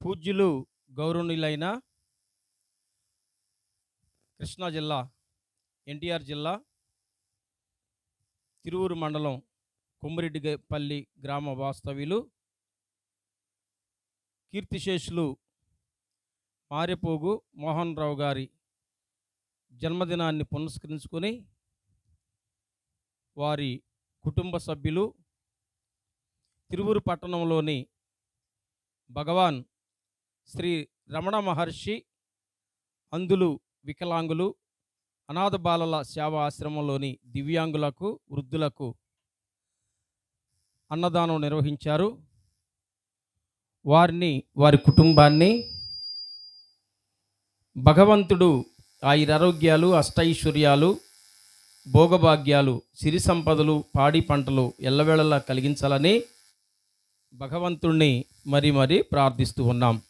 పూజ్యులు గౌరవనీయులైన కృష్ణా జిల్లా ఎన్టీఆర్ జిల్లా తిరువురు మండలం కొమ్మిరెడ్డిపల్లి గ్రామ వాస్తవ్యులు కీర్తిశేషులు మారెపోగు మోహన్ రావు గారి జన్మదినాన్ని పునస్కరించుకొని వారి కుటుంబ సభ్యులు తిరువురు పట్టణంలోని భగవాన్ శ్రీ రమణ మహర్షి అందులు వికలాంగులు అనాథ బాలల సేవ ఆశ్రమంలోని దివ్యాంగులకు వృద్ధులకు అన్నదానం నిర్వహించారు. వారిని వారి కుటుంబాన్ని భగవంతుడు ఆయురారోగ్యాలు అష్టైశ్వర్యాలు భోగభాగ్యాలు సిరి సంపదలు పాడి పంటలు ఎల్లవేళలా కలిగించాలని భగవంతుణ్ణి మరి మరి ప్రార్థిస్తూ ఉన్నాం.